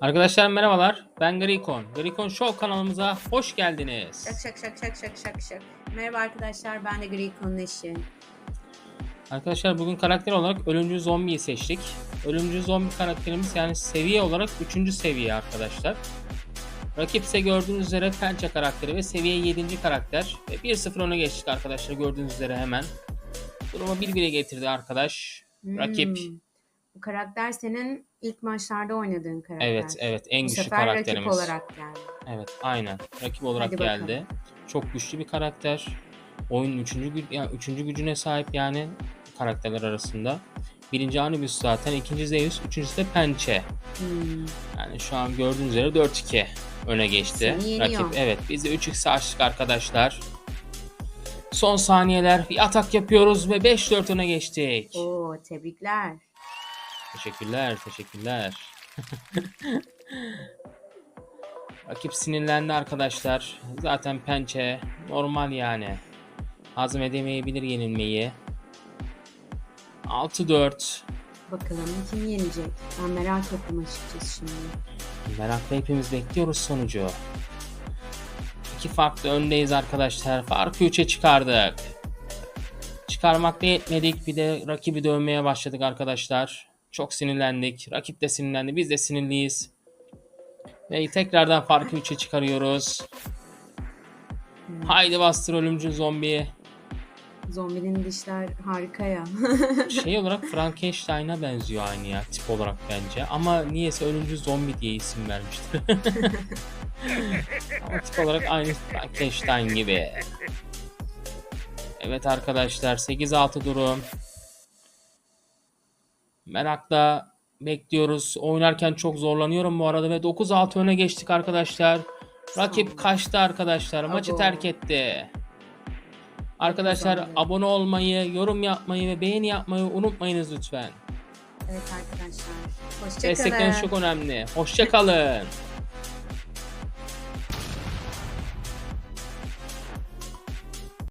Arkadaşlar merhabalar. Ben Grikon. Grikon Show kanalımıza hoş geldiniz. Şak şak şak şak şak şak şak. Merhaba arkadaşlar ben de Grikon'un eşi. Arkadaşlar bugün karakter olarak Ölümcül Zombi'yi seçtik. Ölümcül Zombi karakterimiz yani seviye olarak 3. seviye arkadaşlar. Rakip ise gördüğünüz üzere Pençe karakteri ve seviye 7. karakter. Ve 1-0 öne geçtik arkadaşlar gördüğünüz üzere hemen. Durumu 1-1'e getirdi arkadaş. Rakip. Hmm. Bu karakter senin ilk maçlarda oynadığın karakter. Evet evet en Bu güçlü sefer karakterimiz. rakip olarak geldi. Evet aynen. Rakip olarak Hadi bakalım. geldi. Çok güçlü bir karakter. Oyunun üçüncü, gü- yani üçüncü gücüne sahip yani karakterler arasında. Birinci Anubis zaten, ikinci Zeus, üçüncüsü de Pençe. Hmm. Yani şu an gördüğünüz üzere 4-2 öne geçti. Rakip evet biz de 3x açtık arkadaşlar. Son saniyeler bir atak yapıyoruz ve 5-4 öne geçtik. Oo tebrikler. Teşekkürler, teşekkürler. Rakip sinirlendi arkadaşlar. Zaten pençe normal yani. Hazmedemeyebilir yenilmeyi. 6-4. Bakalım kim yenecek? Ben merak ettim açıkçası şimdi. Merakla hepimiz bekliyoruz sonucu. İki farklı öndeyiz arkadaşlar. Farkı 3'e çıkardık. Çıkarmakta yetmedik. Bir de rakibi dövmeye başladık arkadaşlar. Çok sinirlendik. Rakip de sinirlendi. Biz de sinirliyiz. Ve tekrardan farkı 3'e çıkarıyoruz. Haydi bastır ölümcül zombi. Zombinin dişler harika ya. Şey olarak Frankenstein'a benziyor aynı ya tip olarak bence. Ama niyeyse ölümcül zombi diye isim vermiştir. Ama tip olarak aynı Frankenstein gibi. Evet arkadaşlar 8-6 durum. Merakla bekliyoruz. Oynarken çok zorlanıyorum bu arada ve 9-6 öne geçtik arkadaşlar. Rakip kaçtı arkadaşlar. Maçı terk etti. Arkadaşlar abone olmayı, yorum yapmayı ve beğeni yapmayı unutmayınız lütfen. evet arkadaşlar. Destekleriniz Hoşçakalın. çok önemli. Hoşçakalın.